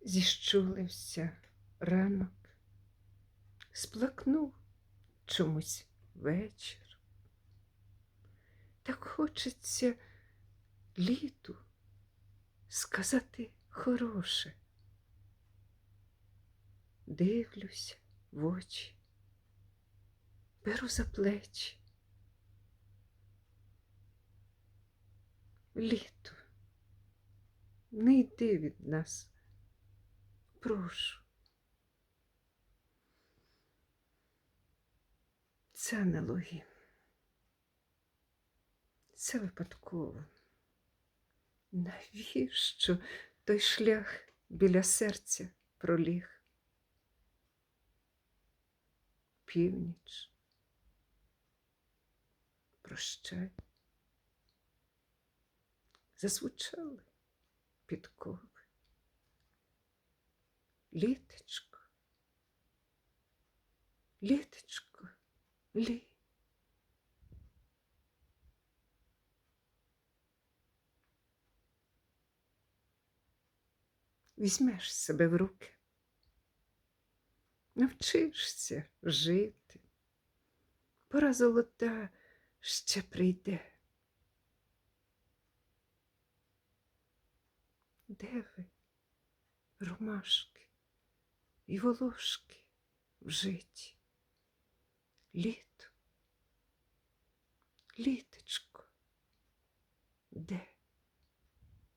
зіщулився ранок, сплакнув чомусь вечір. Так хочеться літу сказати хороше. Дивлюся в очі, беру за плечі. Літо, не йди від нас, прошу. Це не. Це випадково. Навіщо той шлях біля серця проліг? Північ. Прощай. Зазвучали підкови. Літочко, літочко, лі. Візьмеш себе в руки, навчишся жити. Пора золота ще прийде. Де ви, ромашки і волошки в житті? Літо, літочко, де?